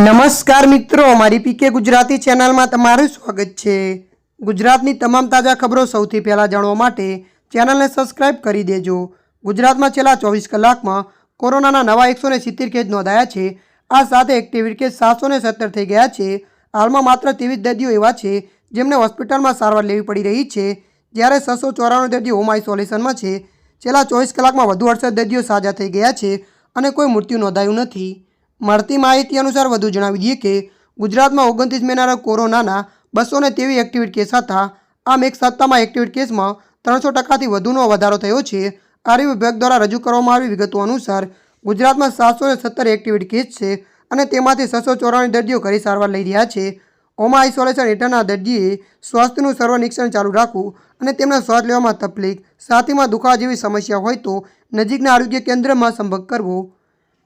નમસ્કાર મિત્રો, અમારી પીકે ગુજરાતી ચેનલમાં તમારું સ્વાગત છે. ગુજરાતની તમામ તાજા ખબરો સૌથી પહેલાં જાણવા માટે ચેનલને સબસ્ક્રાઇબ કરી દેજો. ગુજરાતમાં છેલ્લા ચોવીસ કલાકમાં કોરોનાના નવા એકસો સિત્તેર કેસ નોંધાયા છે. આ સાથે એક્ટિવિટ કેસ સાતસો ને સત્તર થઈ ગયા છે. હાલમાં માત્ર ત્રેવીસ દર્દીઓ એવા છે જેમને હોસ્પિટલમાં સારવાર લેવી પડી રહી છે. જ્યારે છસો ચોરાણું દર્દીઓ હોમ આઇસોલેશનમાં છે. છેલ્લા ચોવીસ કલાકમાં વધુ અડસઠ દર્દીઓ સાજા થઈ ગયા છે અને કોઈ મૃત્યુ નોંધાયું નથી. મળતી માહિતી અનુસાર વધુ જણાવી દઈએ કે ગુજરાતમાં ઓગણત્રીસ મેના કોરોનાના બસો ને તેવી એક્ટિવિટ કેસ હતા. આમ એક સપ્તાહમાં એક્ટિવિટ કેસમાં ત્રણસો ટકાથી વધુનો વધારો થયો છે. આરોગ્ય વિભાગ દ્વારા રજૂ કરવામાં આવી વિગતો અનુસાર ગુજરાતમાં સાતસો સત્તર એક્ટિવિટ કેસ છે અને તેમાંથી છસો ચોરાણું દર્દીઓ ઘરે સારવાર લઈ રહ્યા છે. હોમ આઇસોલેશન હેઠળના દર્દીએ સ્વાસ્થ્યનું સર્વનિક્ષણ ચાલુ રાખવું અને તેમના શ્વાસ લેવામાં તકલીફ સાથીમાં દુખાવા જેવી સમસ્યા હોય તો નજીકના આરોગ્ય કેન્દ્રમાં સંપર્ક કરવો.